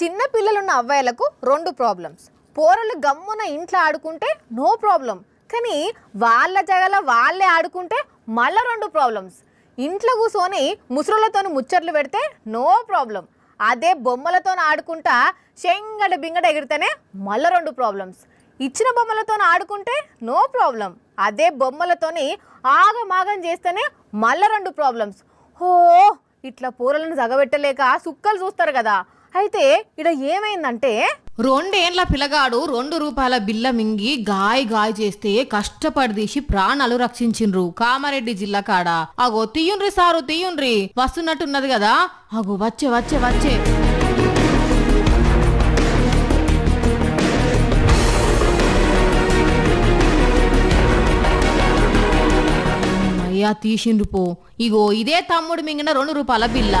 చిన్న పిల్లలున్న అవ్వాయిలకు రెండు ప్రాబ్లమ్స్ పోరలు గమ్మున ఇంట్లో ఆడుకుంటే నో ప్రాబ్లం కానీ వాళ్ళ జగల వాళ్ళే ఆడుకుంటే మళ్ళా రెండు ప్రాబ్లమ్స్ ఇంట్లో కూర్చొని ముసురులతో ముచ్చట్లు పెడితే నో ప్రాబ్లం అదే బొమ్మలతో ఆడుకుంటా శంగడ బింగడ ఎగిరితేనే మళ్ళా రెండు ప్రాబ్లమ్స్ ఇచ్చిన బొమ్మలతో ఆడుకుంటే నో ప్రాబ్లం అదే బొమ్మలతోని ఆగమాగం చేస్తేనే మళ్ళా రెండు ప్రాబ్లమ్స్ హో ఇట్లా పూరలను జగబెట్టలేక సుక్కలు చూస్తారు కదా. అయితే ఇక్కడ ఏమైందంటే రెండేండ్ల పిల్లగాడు రెండు రూపాయల బిల్ల మింగి గాయ గాయ చేస్తే కష్టపడి తీసి ప్రాణాలు రక్షించిండ్రు కామారెడ్డి జిల్లా కాడ. అగో తీయుండ్రి సారు తీయుండ్రి. వస్తున్నట్టున్నది కదా. అగో వచ్చే వచ్చే వచ్చే. అయ్యా తీసిండ్రు పో. ఇగో ఇదే తమ్ముడు మింగిన రెండు రూపాయల బిల్ల.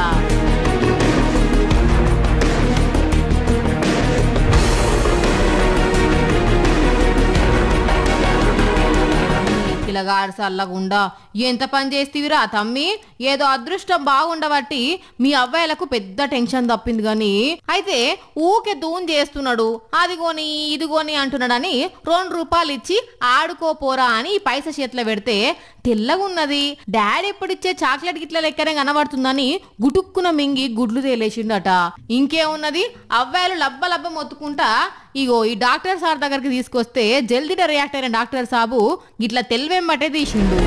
పిల్లగాడు చల్లగుండా ఎంత పని చేస్తీవిరా తమ్మి? ఏదో అదృష్టం బాగుండబట్టి మీ అవ్వాయిలకు పెద్ద టెన్షన్ తప్పింది గాని. అయితే ఊకే దూన్ చేస్తున్నాడు. అదిగోని ఇదిగోని అంటున్నాడని రెండు రూపాయలు ఇచ్చి ఆడుకోపోరా అని ఈ పైస చేతిలో పెడితే తెల్లగున్నది. డాడీ ఎప్పుడిచ్చే చాక్లెట్ గిట్ల లెక్కనే కనబడుతుందని గుటుక్కున మింగి గుడ్లు తేలేసిండట. ఇంకేమున్నది? అవ్వాయిలు లబ్బ లబ్బ మొత్తుకుంటా ఇగో ఈ డాక్టర్ సార్ దగ్గరికి తీసుకొస్తే జల్దీట రియాక్ట్ అయిన డాక్టర్ సాబు గిట్ల తెల్వెంబటే తీసిండు.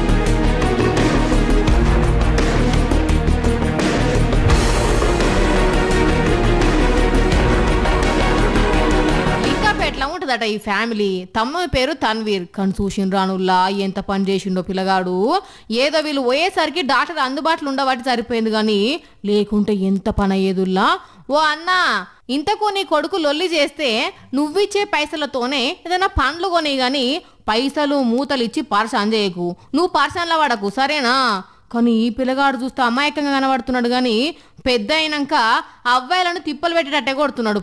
ఉంటుందట ఈ ఫ్యామిలీ? తమ్ముని పేరు తన్వీర్. కానీ చూసిన రానుల్లా ఎంత పని చేసిండో పిల్లగాడు. ఏదో వీళ్ళు పోయేసరికి డాక్టర్ అందుబాటులో ఉండబట్టి సరిపోయింది కానీ లేకుంటే ఎంత పని అయ్యేదుల్లా ఓ అన్నా ఇంతకు నీ కొడుకు లొల్లి చేస్తే నువ్విచ్చే పైసలతోనే ఏదైనా పండ్లు కొని గాని పైసలు మూతలు ఇచ్చి పర్సన్ చేయకు. నువ్వు పర్సన్ల వాడకు సరేనా? కానీ ఈ పిల్లగాడు చూస్తే అమాయకంగా కనబడుతున్నాడు కానీ పెద్ద అయినాక అవ్వాయిలను తిప్పలు పెట్టేటట్టే కొడుతున్నాడు.